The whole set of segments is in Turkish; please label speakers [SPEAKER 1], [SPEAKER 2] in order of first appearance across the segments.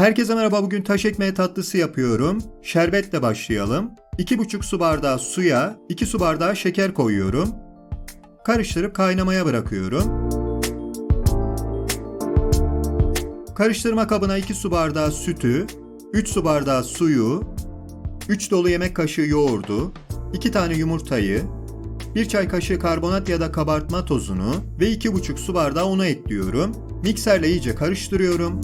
[SPEAKER 1] Herkese merhaba bugün taş ekmeği tatlısı yapıyorum. Şerbetle başlayalım. 2,5 su bardağı suya 2 su bardağı şeker koyuyorum. Karıştırıp kaynamaya bırakıyorum. Karıştırma kabına 2 su bardağı sütü, 3 su bardağı suyu, 3 dolu yemek kaşığı yoğurdu, 2 tane yumurtayı, 1 çay kaşığı karbonat ya da kabartma tozunu ve 2,5 su bardağı unu ekliyorum. Mikserle iyice karıştırıyorum.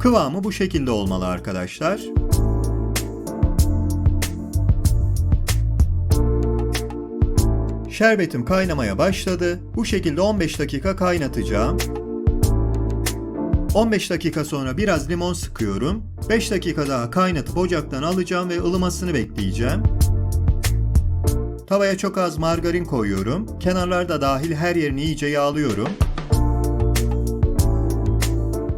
[SPEAKER 1] Kıvamı bu şekilde olmalı arkadaşlar. Şerbetim kaynamaya başladı. Bu şekilde 15 dakika kaynatacağım. 15 dakika sonra biraz limon sıkıyorum. 5 dakika daha kaynatıp ocaktan alacağım ve ılımasını bekleyeceğim. Tavaya çok az margarin koyuyorum. Kenarlarda dahil her yerini iyice yağlıyorum.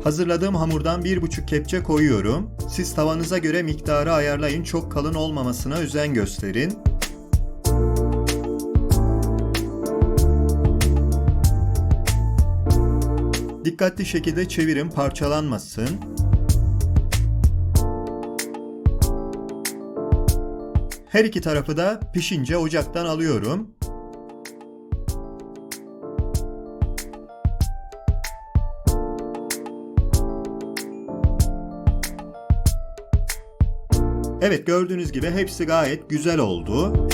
[SPEAKER 1] Hazırladığım hamurdan 1,5 kepçe koyuyorum. Siz tavanıza göre miktarı ayarlayın. Çok kalın olmamasına özen gösterin. Dikkatli şekilde çevirin parçalanmasın. Her iki tarafı da pişince ocaktan alıyorum. Evet gördüğünüz gibi hepsi gayet güzel oldu.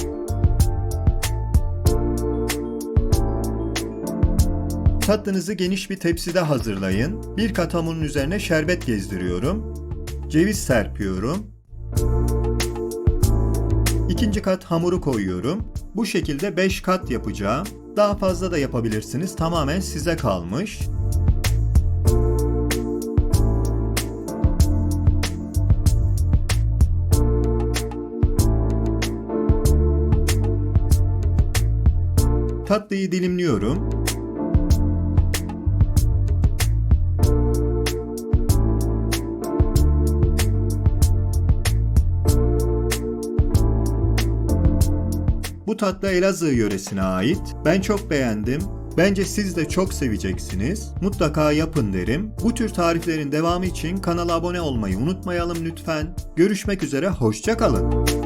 [SPEAKER 1] Tatlınızı geniş bir tepside hazırlayın. Bir kat hamurun üzerine şerbet gezdiriyorum. Ceviz serpiyorum. İkinci kat hamuru koyuyorum. Bu şekilde 5 kat yapacağım. Daha fazla da yapabilirsiniz. Tamamen size kalmış. Tatlıyı dilimliyorum. Bu tatlı Elazığ yöresine ait. Ben çok beğendim. Bence siz de çok seveceksiniz. Mutlaka yapın derim. Bu tür tariflerin devamı için kanala abone olmayı unutmayalım lütfen. Görüşmek üzere, hoşçakalın.